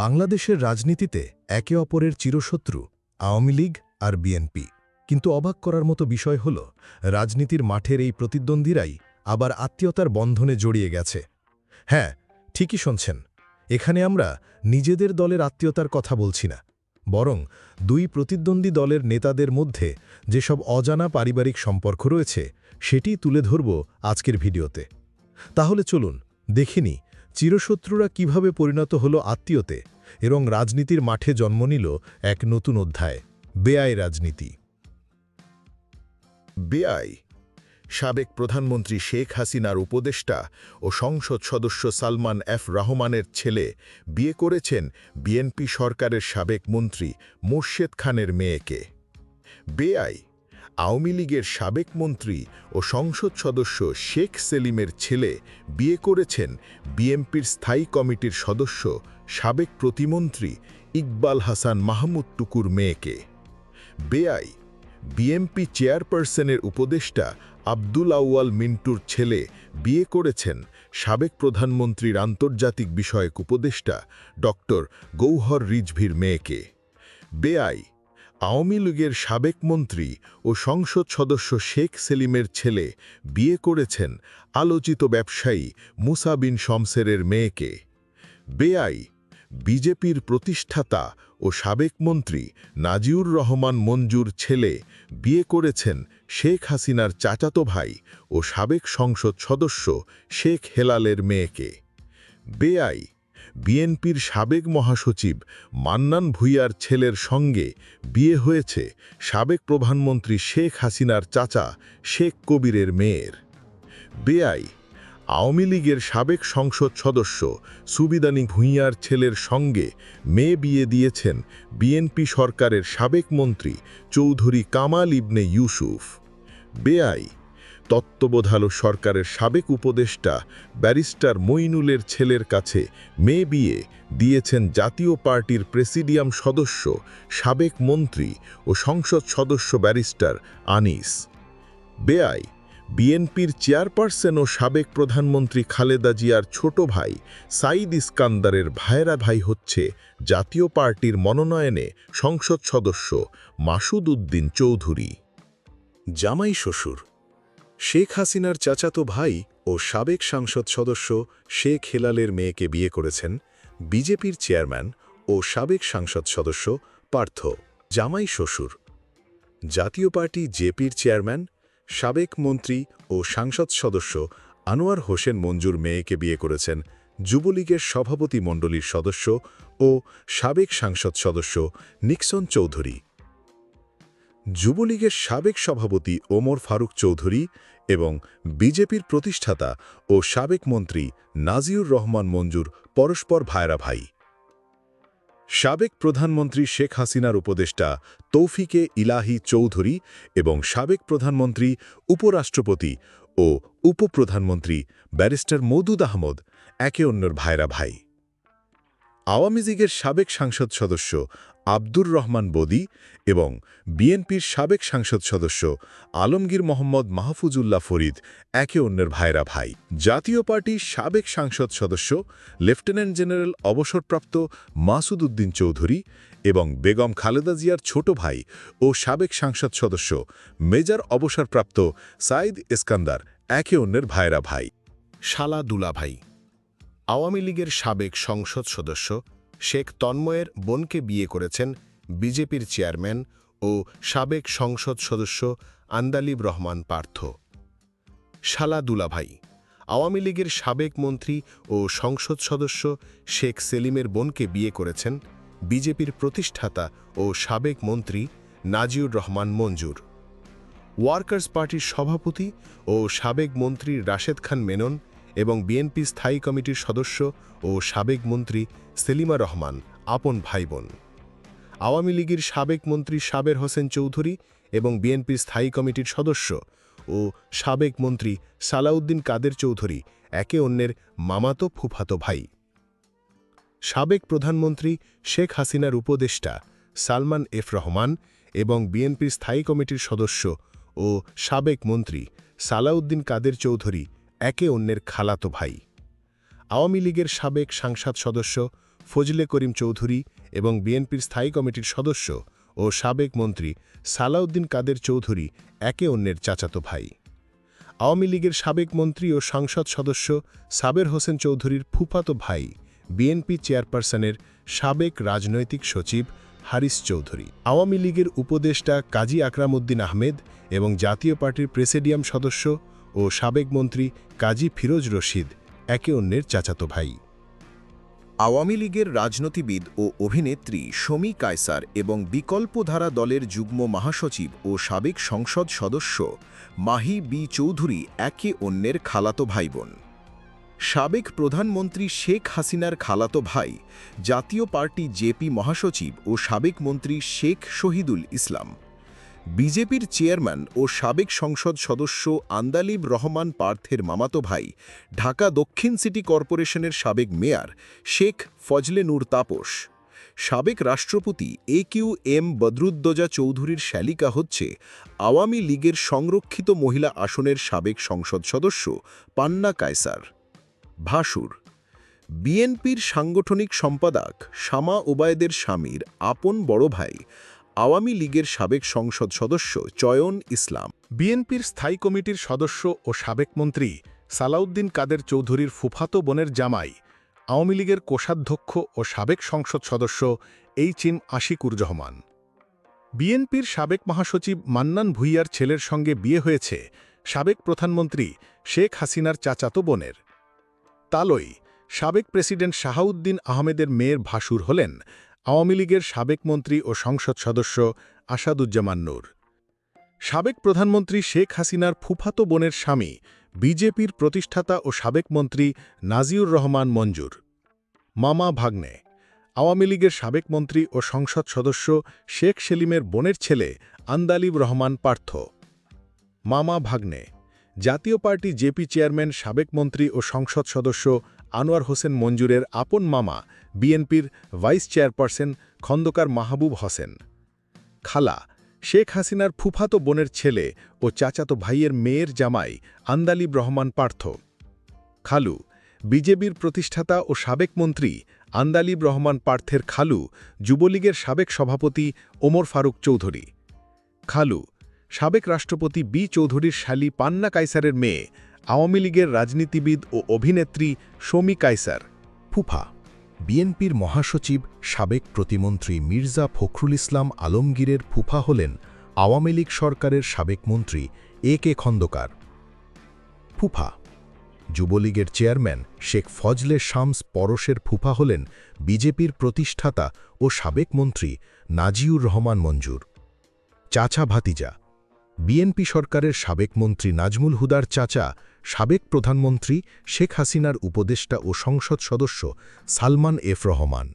বাংলাদেশের রাজনীতিতে একে অপরের চিরশত্রু, আওয়ামী লীগ আর বিএনপি। কিন্তু অবাক করার মতো বিষয় হল, রাজনীতির মাঠের এই প্রতিদ্বন্দ্বীরাই আবার আত্মীয়তার বন্ধনে জড়িয়ে গেছে। হ্যাঁ ঠিকই শুনছেন। এখানে আমরা নিজেদের দলের আত্মীয়তার কথা বলছি না, বরং দুই প্রতিদ্বন্দ্বী দলের নেতাদের মধ্যে যেসব অজানা পারিবারিক সম্পর্ক রয়েছে সেটি তুলে ধরব আজকের ভিডিওতে। তাহলে চলুন, দেখিনি চিরশত্রুরা কীভাবে পরিণত হল আত্মীয়তে এবং রাজনীতির মাঠে জন্ম নিল এক নতুন অধ্যায়, বেআই রাজনীতি। বেআই, সাবেক প্রধানমন্ত্রী শেখ হাসিনার উপদেষ্টা ও সংসদ সদস্য সালমান এফ রহমানের ছেলে বিয়ে করেছেন বিএনপি সরকারের সাবেক মন্ত্রী মোর্শেদ খানের মেয়েকে। বেআই আওয়ামী লীগের সাবেক মন্ত্রী ও সংসদ সদস্য শেখ সেলিমের ছেলে বিয়ে করেছেন বিএনপির স্থায়ী কমিটির সদস্য সাবেক প্রতিমন্ত্রী ইকবাল হাসান মাহমুদ টুকুর মেয়েকে। বেআই বিএমপি চেয়ারপারসনের উপদেষ্টা আব্দুল আউয়াল মিন্টুর ছেলে বিয়ে করেছেন সাবেক প্রধানমন্ত্রীর আন্তর্জাতিক বিষয়ক উপদেষ্টা ডক্টর গৌহর রিজভির মেয়েকে। বেআই আওয়ামী লীগের সাবেক মন্ত্রী ও সংসদ সদস্য শেখ সেলিমের ছেলে বিয়ে করেছেন আলোচিত ব্যবসায়ী মুসা বিন শমসেরের মেয়েকে। বেআই, বিজেপির প্রতিষ্ঠাতা ও সাবেক মন্ত্রী নাজিউর রহমান মঞ্জুর ছেলে বিয়ে করেছেন শেখ হাসিনার চাচাতো ভাই ও সাবেক সংসদ সদস্য শেখ হেলালের মেয়েকে। বেআই বিএনপির সাবেক মহাসচিব মান্নান ভুইয়ার ছেলের সঙ্গে বিয়ে হয়েছে সাবেক প্রধানমন্ত্রী শেখ হাসিনার চাচা শেখ কবিরের মেয়ের। বেআই, আওয়ামী লীগের সাবেক সংসদ সদস্য সুবিদানি ভূঁইয়ার ছেলের সঙ্গে মেয়ে বিয়ে দিয়েছেন বিএনপি সরকারের সাবেক মন্ত্রী চৌধুরী কামাল ইবনে ইউসুফ। বেআই তত্ত্ববোধালো সরকারের সাবেক উপদেষ্টা ব্যারিস্টার মইনুলের ছেলের কাছে মেয়ে বিয়ে দিয়েছেন জাতীয় পার্টির প্রেসিডিয়াম সদস্য, সাবেক মন্ত্রী ও সংসদ সদস্য ব্যারিস্টার আনিস। বেআই, বিএনপির চেয়ারপারসন ও সাবেক প্রধানমন্ত্রী খালেদা জিয়ার ছোট ভাই সাইদ ইস্কান্দারের ভাইরা ভাই হচ্ছে জাতীয় পার্টির মনোনয়নে সংসদ সদস্য মাসুদ উদ্দিন চৌধুরী। জামাই শ্বশুর শেখ হাসিনার চাচাতো ভাই ও সাবেক সাংসদ সদস্য শেখ হেলালের মেয়েকে বিয়ে করেছেন বিজেপির চেয়ারম্যান ও সাবেক সাংসদ সদস্য পার্থ, জামাই শ্বশুর। জাতীয় পার্টি জেপির চেয়ারম্যান, সাবেক মন্ত্রী ও সাংসদ সদস্য আনোয়ার হোসেন মঞ্জুর মেয়েকে বিয়ে করেছেন যুবলীগের সভাপতি মণ্ডলীর সদস্য ও সাবেক সাংসদ সদস্য নিক্সন চৌধুরী। যুবলীগের সাবেক সভাপতি ওমর ফারুক চৌধুরী এবং বিজেপির প্রতিষ্ঠাতা ও সাবেক মন্ত্রী নাজিউর রহমান মঞ্জুর পরস্পর ভাইরা ভাই। সাবেক প্রধানমন্ত্রী শেখ হাসিনার উপদেষ্টা তৌফিকে ইলাহি চৌধুরী এবং সাবেক প্রধানমন্ত্রী, উপরাষ্ট্রপতি ও উপপ্রধানমন্ত্রী ব্যারিস্টার মৌদুদ আহমদ একে অন্যর ভাইরা ভাই। আওয়ামী লীগের সাবেক সাংসদ সদস্য আব্দুর রহমান বদি এবং বিএনপির সাবেক সাংসদ সদস্য আলমগীর মোহাম্মদ মাহফুজুল্লাহ ফরিদ একে অন্যের ভাইরা ভাই। জাতীয় পার্টির সাবেক সাংসদ সদস্য, লেফটেন্যান্ট জেনারেল অবসরপ্রাপ্ত মাসুদ উদ্দিন চৌধুরী এবং বেগম খালেদা জিয়ার ছোট ভাই ও সাবেক সাংসদ সদস্য, মেজর অবসরপ্রাপ্ত সাইদ ইস্কান্দার একে অন্যের ভাইরা ভাই। শালা দুলাভাই, আওয়ামী লীগের সাবেক সংসদ সদস্য শেখ তন্ময়ের বোনকে বিয়ে করেছেন বিজেপির চেয়ারম্যান ও সাবেক সংসদ সদস্য আন্দালিব রহমান পার্থ। শালা দুলাভাই, আওয়ামী লীগের সাবেক মন্ত্রী ও সংসদ সদস্য শেখ সেলিমের বোনকে বিয়ে করেছেন বিজেপির প্রতিষ্ঠাতা ও সাবেক মন্ত্রী নাজিউর রহমান মঞ্জুর। ওয়ার্কার্স পার্টির সভাপতি ও সাবেক মন্ত্রী রাশেদ খান মেনন এবং বিএনপি স্থায়ী কমিটির সদস্য ও সাবেক মন্ত্রী সেলিমা রহমান, আপন ভাইবোন। আওয়ামী লীগের সাবেক মন্ত্রী সাবের হোসেন চৌধুরী এবং বিএনপির স্থায়ী কমিটির সদস্য ও সাবেক মন্ত্রী সালাউদ্দিন কাদের চৌধুরী, একে অন্যের মামাতো ফুফাতো ভাই। সাবেক প্রধানমন্ত্রী শেখ হাসিনার উপদেষ্টা সালমান এফ রহমান এবং বিএনপির স্থায়ী কমিটির সদস্য ও সাবেক মন্ত্রী সালাউদ্দিন কাদের চৌধুরী একে অন্যের খালাতো ভাই। আওয়ামী লীগের সাবেক সাংসদ সদস্য ফজলে করিম চৌধুরী এবং বিএনপির স্থায়ী কমিটির সদস্য ও সাবেক মন্ত্রী সালাউদ্দিন কাদের চৌধুরী একে অন্যের চাচাতো ভাই। আওয়ামী লীগের সাবেক মন্ত্রী ও সংসদ সদস্য সাবের হোসেন চৌধুরীর ফুফাতো ভাই, বিএনপি চেয়ারপারসনের সাবেক রাজনৈতিক সচিব হারিস চৌধুরী। আওয়ামী লীগের উপদেষ্টা কাজী আকরাম উদ্দিন আহমেদ এবং জাতীয় পার্টির প্রেসিডিয়াম সদস্য ও সাবেক মন্ত্রী কাজী ফিরোজ রশিদ, একে অন্যের চাচাতো ভাই। আওয়ামী লীগের রাজনীতিবিদ ও অভিনেত্রী শমী কায়সার এবং বিকল্পধারা দলের যুগ্ম মহাসচিব ও সাবেক সংসদ সদস্য মাহি বি চৌধুরী একে অন্যের খালাতো ভাইবোন। সাবেক প্রধানমন্ত্রী শেখ হাসিনার খালাতো ভাই, জাতীয় পার্টি জেপি মহাসচিব ও সাবেক মন্ত্রী শেখ শহীদুল ইসলাম। বিজেপির চেয়ারম্যান ও সাবেক সংসদ সদস্য আন্দালিব রহমান পার্থের মামাতো ভাই, ঢাকা দক্ষিণ সিটি কর্পোরেশনের সাবেক মেয়র শেখ ফজলে নূর তাপস। সাবেক রাষ্ট্রপতি এ কিউ এম বদরুদ্দোজা চৌধুরীর শ্যালিকা হচ্ছে আওয়ামী লীগের সংরক্ষিত মহিলা আসনের সাবেক সংসদ সদস্য পান্না কায়সার। ভাসুর। বিএনপির সাংগঠনিক সম্পাদক শামা ওবায়দের স্বামীর আপন বড় ভাই আওয়ামী লীগের সাবেক সংসদ সদস্য চয়ন ইসলাম। বিএনপির স্থায়ী কমিটির সদস্য ও সাবেক মন্ত্রী সালাউদ্দিন কাদের চৌধুরীর ফুফাতো বোনের জামাই, আওয়ামী লীগের কোষাধ্যক্ষ ও সাবেক সংসদ সদস্য এইচ এম আশিকুর রহমান। বিএনপির সাবেক মহাসচিব মান্নান ভুইয়ার ছেলের সঙ্গে বিয়ে হয়েছে সাবেক প্রধানমন্ত্রী শেখ হাসিনার চাচাতো বোনের। তালই সাবেক প্রেসিডেন্ট শাহাউদ্দিন আহমেদের মেয়ের ভাসুর হলেন আওয়ামী লীগের সাবেক মন্ত্রী ও সংসদ সদস্য আসাদুজ্জামান নূর। সাবেক প্রধানমন্ত্রী শেখ হাসিনার ফুফাতো বোনের স্বামী, বিজেপির প্রতিষ্ঠাতা ও সাবেক মন্ত্রী নাজিউর রহমান মঞ্জুর। মামা ভাগ্নে, আওয়ামী লীগের সাবেক মন্ত্রী ও সংসদ সদস্য শেখ সেলিমের বোনের ছেলে আন্দালিব রহমান পার্থ। মামা ভাগ্নে, জাতীয় পার্টি জেপি চেয়ারম্যান সাবেক মন্ত্রী ও সংসদ সদস্য আনোয়ার হোসেন মঞ্জুরের আপন মামা, বিএনপির ভাইস চেয়ারপারসন খন্দকার মাহবুব হোসেন। খালা, শেখ হাসিনার ফুফাতো বোনের ছেলে ও চাচাতো ভাইয়ের মেয়ের জামাই আন্দালিব রহমান পার্থ। খালু, বিজেপির প্রতিষ্ঠাতা ও সাবেক মন্ত্রী আন্দালিব রহমান পার্থের খালু, যুবলীগের সাবেক সভাপতি ওমর ফারুক চৌধুরী। খালু, সাবেক রাষ্ট্রপতি বি চৌধুরীর শালী পান্না কাইসারের মেয়ে আওয়ামী লীগের রাজনীতিবিদ ও অভিনেত্রী শমী কাইসার ফুফা। বিএনপির মহাসচিব, সাবেক প্রতিমন্ত্রী মির্জা ফখরুল ইসলাম আলমগীরের ফুফা হলেন আওয়ামী লীগ সরকারের সাবেক মন্ত্রী এ কে খন্দকার। ফুফা। যুবলীগের চেয়ারম্যান শেখ ফজলে শামস পরশের ফুফা হলেন বিজেপির প্রতিষ্ঠাতা ও সাবেক মন্ত্রী নাজিউর রহমান মঞ্জুর। চাচা ভাতিজা। বিএনপি সরকারের সাবেক মন্ত্রী নাজমুল হুদার চাচা, সাবেক প্রধানমন্ত্রী শেখ হাসিনার উপদেষ্টা ও সংসদ সদস্য সালমান এফ রহমান।